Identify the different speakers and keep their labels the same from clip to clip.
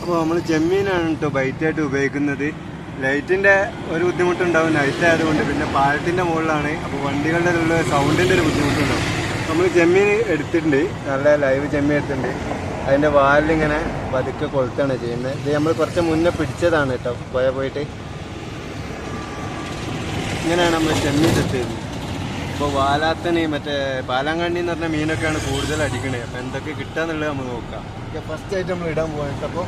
Speaker 1: അപ്പോൾ നമ്മൾ ചെമ്മീനാണ് കേട്ടോ ബൈറ്റായിട്ട് ഉപയോഗിക്കുന്നത്. ലൈറ്റിന്റെ ഒരു ബുദ്ധിമുട്ടുണ്ടാവും. നൈറ്റ് ആയതുകൊണ്ട് പിന്നെ പാലത്തിന്റെ മുകളിലാണ്. അപ്പോൾ വണ്ടികളുടെ ഉള്ള സൗണ്ടിന്റെ ഒരു ബുദ്ധിമുട്ടുണ്ടാവും. നമ്മൾ ചെമ്മീൻ എടുത്തിട്ടുണ്ട്. നല്ല ലൈവ് ചെമ്മീൻ എടുത്തിട്ടുണ്ട്. അതിന്റെ വാലിലിങ്ങനെ പതുക്കെ കൊളുത്താണ് ചെയ്യുന്നത്. ഇത് നമ്മൾ കുറച്ച് മുന്നേ പിടിച്ചതാണ് കേട്ടോ പോയ പോയിട്ട്. ഇങ്ങനെയാണ് നമ്മൾ ചെമ്മീൻ ചെയ്യുന്നത്. ഇപ്പോൾ വാലാത്തനെ മറ്റേ പാലാങ്കണ്ണി എന്ന് പറഞ്ഞ മീനൊക്കെയാണ് കൂടുതൽ അടിക്കണേ. അപ്പം എന്തൊക്കെ കിട്ടാന്നുള്ളത് നമ്മൾ നോക്കാം. ഓക്കെ ഫസ്റ്റ് ആയിട്ട് നമ്മൾ ഇടാൻ പോയിട്ട് അപ്പോൾ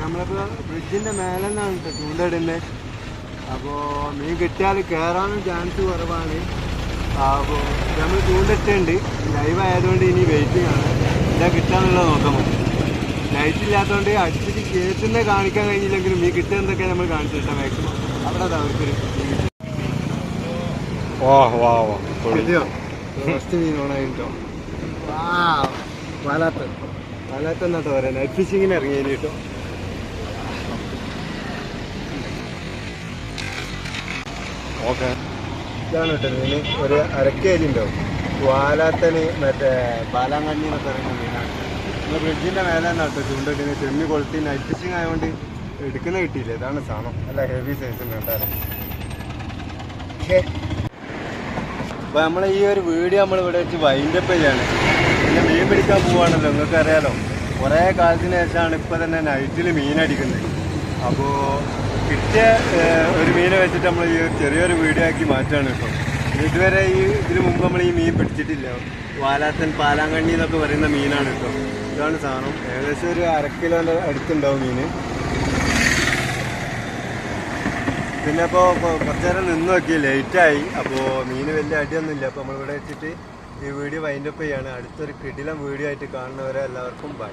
Speaker 1: നമ്മളിപ്പോൾ ബ്രിഡ്ജിന്റെ മേലെ നിന്നാണ് കേട്ടോ ചൂണ്ടയിടുന്നത് അപ്പോൾ മീൻ കിട്ടിയാൽ കയറാനും ചാൻസ് കുറവാണ്. അപ്പോൾ നമ്മൾ ചൂണ്ടിട്ടുണ്ട് ലൈവ് ആയതുകൊണ്ട് ഇനി വെയിറ്റിംഗ് ആണ്. ഇതാ കിട്ടാനുള്ളത് നോക്കാൻ പറ്റും ലൈറ്റ് ഇല്ലാത്തതുകൊണ്ട് അടിച്ചിട്ട് കേറ്റുന്ന കാണിക്കാൻ കഴിഞ്ഞില്ലെങ്കിലും മീൻ കിട്ടുന്നതൊക്കെ നമ്മൾ കാണിച്ചിട്ടാ മാക്സിമം അവിടെ അതാ അവർക്കൊരു
Speaker 2: വാ വാ വാ.
Speaker 1: കിട്ടിയോ ഫസ്റ്റ് മീൻ ഓണായിട്ടോ? വാ പാലാത്ത് പാലാത്ത് എന്നാട്ടോ പറയാം? നൈറ്റ് ഫിഷിങ്ങിന് ഇറങ്ങി കേട്ടോ.
Speaker 2: ഓക്കെ.
Speaker 1: ഇതാണ് കേട്ടോ മീൻ. ഒരു അരക്കേജ് ഉണ്ടാവും വാലാത്തന് മറ്റേ ബാലാങ്കണ്ണി എന്നൊക്കെ പറയുന്ന മീനാണ്. നമ്മൾ ബ്രിഡ്ജിന്റെ മേലെ നട്ടു ചൂണ്ടിട്ട് ചെമ്മി കൊളുത്തി നൈറ്റ് ആയതുകൊണ്ട് എടുക്കുന്ന കിട്ടിയില്ല. ഇതാണ് സാധനം. അല്ല ഹെവി സൈസ് കേട്ടാറ് അപ്പോൾ നമ്മൾ ഈ ഒരു വീഡിയോ നമ്മൾ ഇവിടെ വെച്ച് വൈൻഡപ്പ് ചെയ്യാണ്. പിന്നെ മീൻ പിടിക്കാൻ പോവാണല്ലോ നിങ്ങൾക്ക് അറിയാലോ കുറേ കാലത്തിന് ശേഷമാണ് ഇപ്പോൾ തന്നെ നൈറ്റിൽ മീൻ അടിക്കുന്നത്. അപ്പോൾ കിട്ടിയ ഒരു മീനെ വെച്ചിട്ട് നമ്മൾ ഈ ചെറിയൊരു വീഡിയോ ആക്കി മാറ്റാണ് കേട്ടോ ഇതുവരെ ഈ ഇതിനു മുമ്പ് നമ്മൾ ഈ മീൻ പിടിച്ചിട്ടില്ല. വാലാത്തൻ പാലാങ്കണ്ണി എന്നൊക്കെ പറയുന്ന മീനാണ് കേട്ടോ ഇതാണ് സാധനം. ഏകദേശം ഒരു അര കിലോന്റെ അടുത്തുണ്ടാവും മീൻ പിന്നെ ഇപ്പോൾ കുറച്ച് നേരം നിന്ന് നോക്കി. ലേറ്റായി. അപ്പോൾ മീന് വലിയ അടിയൊന്നുമില്ല. അപ്പോൾ നമ്മളിവിടെ വെച്ചിട്ട് ഈ വീഡിയോ വൈൻഡപ്പ് ചെയ്യാണ്. അടുത്തൊരു കിടിലം വീഡിയോ ആയിട്ട് കാണുന്നവരെ എല്ലാവർക്കും ബൈ